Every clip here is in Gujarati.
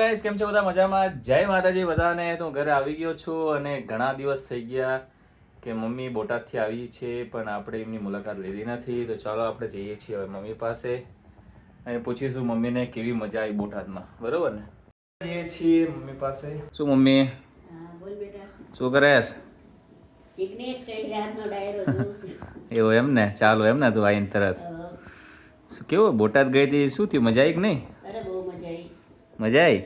ગાઈસ કેમ છો બધા? મજામાં? જય માતાજી બધાને. તો ઘરે આવી ગયો છું અને ઘણા દિવસ થઈ ગયા કે મમ્મી બોટાદથી આવી છે પણ આપણે એમની મુલાકાત લીધી નથી. તો ચાલો આપણે જઈએ છીએ હવે મમ્મી પાસે અને પૂછીશું મમ્મીને કેવી મજા આવી બોટાદમાં. બરોબર ને? જઈએ છીએ મમ્મી પાસે. શું મમ્મી? બોલ બેટા. શું કરેશ? એવું એમ ને? ચાલો એમ ને તું આવીને તરત. શું કેવું? બોટાદ ગઈ હતી? શું થયું? મજા આવી કે નહીં? મજા આવી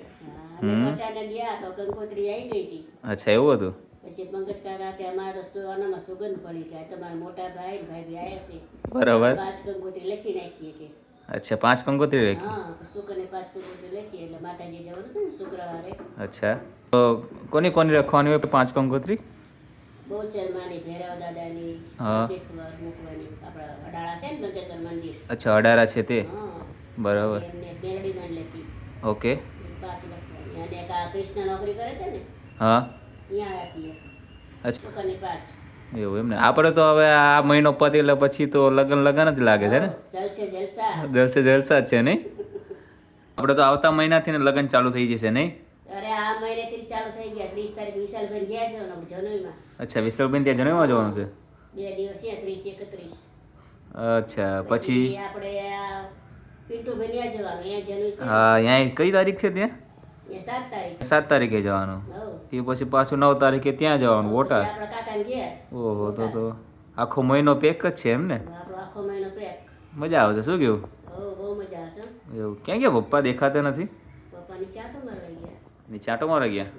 હમ. અમે ગયા તો કંકોત્રી આવી ગઈ હતી. અચ્છા એવું હતું? પછી પંકજ કાકા કે અમારા તો આનામાં સુગંધ પડી કે તમારા મોટા ભાઈ ભાઈ આવ્યા છે. બરાબર. પાંચ કંકોત્રી લખી નાખીએ કે. અચ્છા પાંચ કંકોત્રી લખી? હા શુક્રને પાંચ કંકોત્રી લખી એટલે માતાજી જવાનું હતું ને શુક્રવારે. અચ્છા. તો કોની કોની રાખવાની હોય પાંચ કંકોત્રી બહુ ચરમાની ભૈરવ દાદાની હા. મંકેશ્વર મૂકવાની આપણા અડાળા છે ને મંદિર. અચ્છા અડાળા છે તે? બરાબર. એમને મેલડીમાં લખી. ઓકે. એ લખવાની અને એક કૃષ્ણ નોકરી કરે છે ને હા. અહીંયા આપીએ અચ્છા. પાંચ એવું એમ ને આપણે તો હવે આ મહિનો પતી એટલે પછી તો લગન લગન જ લાગે છે ને? જલસે જલસા. જ છે નહીં? આપણે તો આવતા મહિનાથી ને લગન ચાલુ થઈ જશે નહીં? અરે આ મહિનેથી ચાલુ થઈ ગયા. ત્રીસ તારીખ વિશાલભાઈ ગયા છે જનોઈમાં. અચ્છા વિશાલબેન ત્યાં જણાવવા જવાનું છે? બે દિવસ અચ્છા પછી આપણે ત્યાં હા અહીંયા કઈ તારીખ છે ત્યાં સાત તારીખે જવાનું એ પછી પાછું નવ તારીખે ત્યાં જવાનું બોટાદ ઓહો તો તો આખો મહિનો પેક જ છે એમ ને? મજા આવશે શું કેવું. એવું ક્યાં ગયા? પપ્પા દેખાતા નથી? ની ચાટો મારા ગયા?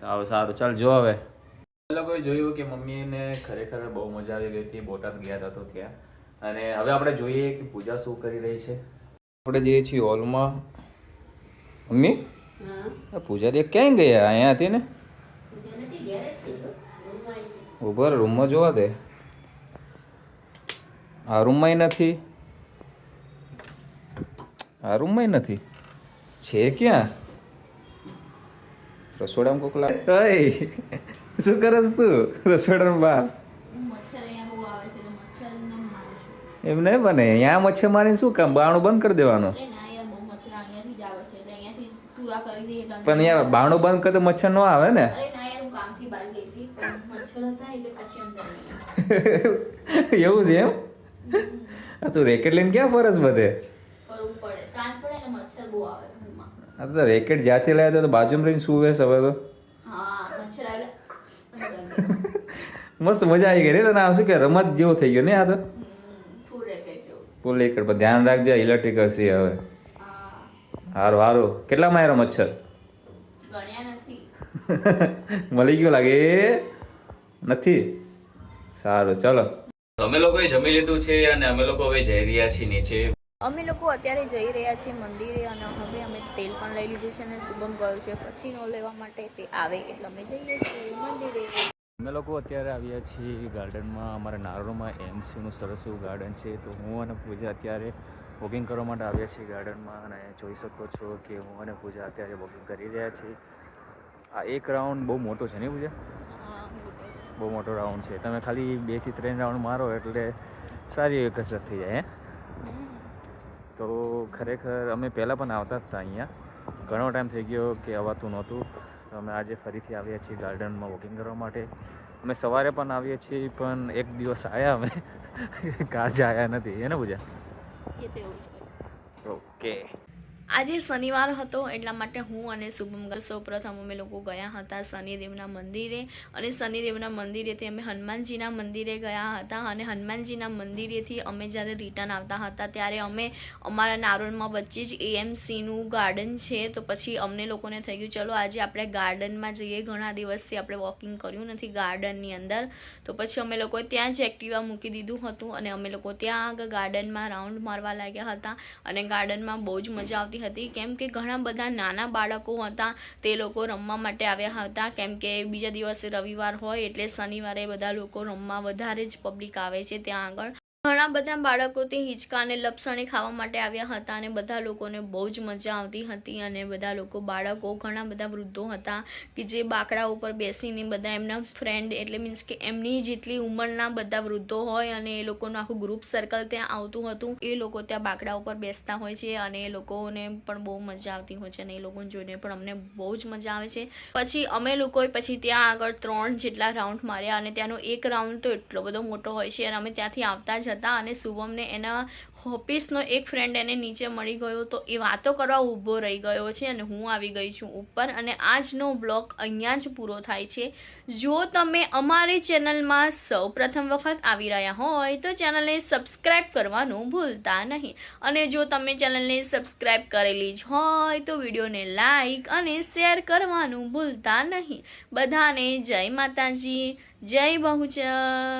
સારું સારું ચાલ જો હવે. લોકોએ જોયું કે મમ્મીને ખરેખર બહુ મજા આવી ગઈ હતી બોટાદ ગયા હતા તો ત્યાં. અને હવે આપણે જોઈએ કે પૂજા શું કરી રહી છે. આપણે જઈએ છીએ હોલમાં. મમ્મી? હા. પૂજા દે ક્યાંય ગયા? અહીંયા હતી ને? ઊભા રૂમમાં જોવા દે. આ રૂમમાંય નથી. આ રૂમમાંય નથી. છે ક્યાં? રસોડામાં કોક લાગે. ઓય શું કરસ તું? રસોડામાં બહાર મચ્છર અહીંયા બહુ આવે છે એટલે મચ્છર ન મારું છું એમ નહીં બને. અહીંયા મચ્છરમારી શું કામ? બાણું બંધ કરી દેવાનું. પણ અહીંયા બાણું બંધ કરે તો મચ્છર ન આવે ને. એવું છે એમ? આ તું રેકેટ લઈને ક્યાં ફરસ બધે? આ તો રેકેટ જ્યાંથી લાવ્યા તો બાજુમાં રહીને શું વેસ હવે તો. મસ્ત મજા આવી ગઈ રે તને. આ શું કે રમત જેવો થઈ ગયો ને આ તો? જેવું ફૂલ પર ધ્યાન રાખજે ઇલેક્ટ્રિકલ છે હવે. સારું હારું હારું. કેટલામાં આવ્યો મચ્છર? મળી ગયું લાગે? નથી? સારું ચલો. અમે લોકોએ જમી લીધું છે અને અમે લોકો હવે જઈ રહ્યા છીએ નીચે. અમે લોકો અત્યારે જઈ રહ્યા છીએ મંદિરે અને હવે અમે તેલ પણ લઈ લીધું છે અને શુભમ ગયો છે ફસીનો લેવા માટે. તે આવે એટલે અમે જઈએ છીએ મંદિરે. અમે લોકો અત્યારે આવ્યા છીએ ગાર્ડનમાં. અમારા નારોલમાં એમસીનું સરસ એવું ગાર્ડન છે. તો હું અને પૂજા અત્યારે વોકિંગ કરવા માટે આવ્યા છીએ ગાર્ડનમાં. અને જોઈ શકો છો કે હું અને પૂજા અત્યારે વોકિંગ કરી રહ્યા છીએ. આ એક રાઉન્ડ બહુ મોટો છે ને પૂજા? બહુ મોટો રાઉન્ડ છે. તમે ખાલી બેથી ત્રણ રાઉન્ડ મારો એટલે સારી એવી કસરત થઈ જાય હે? તો ખરેખર અમે પહેલાં પણ આવતા જ હતા અહીંયા. ઘણો ટાઈમ થઈ ગયો કે અવાતું નહોતું. તો અમે આજે ફરીથી આવ્યા છીએ ગાર્ડનમાં વોકિંગ કરવા માટે. અમે સવારે પણ આવીએ છીએ પણ એક દિવસ આવ્યા અમે. કાજે આવ્યા નથી. એને પૂજા? ઓકે. આજે શનિવાર હતો એટલા માટે હું અને શુભમ સૌપ્રથમ અમે લોકો ગયા હતા શનિદેવના મંદિરે અને શનિદેવના મંદિરેથી અમે હનુમાનજીના મંદિરે ગયા હતા અને હનુમાનજીના મંદિરેથી અમે જ્યારે રિટર્ન આવતા હતા ત્યારે અમે અમારા નારોલમાં વચ્ચે જ એએમસીનું ગાર્ડન છે તો પછી અમને લોકોને થઈ ગયું, ચલો આજે આપણે ગાર્ડનમાં જઈએ, ઘણા દિવસથી આપણે વોકિંગ કર્યું નથી ગાર્ડનની અંદર. તો પછી અમે લોકોએ ત્યાં જ એક્ટિવા મૂકી દીધું હતું અને અમે લોકો ત્યાં આગળ ગાર્ડનમાં રાઉન્ડ મારવા લાગ્યા હતા અને ગાર્ડનમાં બહુ જ મજા આવતી હતી. કેમ કે ઘણા બધા નાના બાળકો હતા, તે લોકો રમવા માટે આવ્યા હતા. કેમ કે બીજા દિવસે રવિવાર હોય એટલે શનિવારે બધા લોકો રમવા વધારે જ પબ્લિક આવે છે ત્યાં આગળ. ઘણા બધા બાળકો તે હિંચકા અને લપસણી ખાવા માટે આવ્યા હતા અને બધા લોકોને બહુ જ મજા આવતી હતી અને બધા લોકો, બાળકો, ઘણા બધા વૃદ્ધો હતા કે જે બાકડા ઉપર બેસીને બધા એમના ફ્રેન્ડ એટલે મીન્સ કે એમની જેટલી ઉંમરના બધા વૃદ્ધો હોય અને એ લોકોનું આખું ગ્રુપ સર્કલ ત્યાં આવતું હતું, એ લોકો ત્યાં બાકડા ઉપર બેસતા હોય છે અને એ લોકોને પણ બહુ મજા આવતી હોય છે અને એ લોકોને જોઈને પણ અમને બહુ જ મજા આવે છે. પછી અમે લોકોએ પછી ત્યાં આગળ ત્રણ જેટલા રાઉન્ડ માર્યા અને ત્યાંનો એક રાઉન્ડ તો એટલો બધો મોટો હોય છે અને અમે ત્યાંથી આવતા જ હતા અને શુભમને એના ઓફિસનો એક ફ્રેન્ડ એને નીચે મળી ગયો તો એ વાતો કરવા ઊભો રહી ગયો છે અને હું આવી ગઈ છું ઉપર અને આજનો બ્લોગ અહીંયા જ પૂરો થાય છે. જો તમે અમારી ચેનલમાં સૌ પ્રથમ વખત આવી રહ્યા હોય તો ચેનલને સબસ્ક્રાઈબ કરવાનું ભૂલતા નહીં. અને જો તમે ચેનલને સબસ્ક્રાઈબ કરેલી જ હોય તો વિડીયોને લાઈક અને શેર કરવાનું ભૂલતા નહીં. બધાને જય માતાજી, જય બહુચર.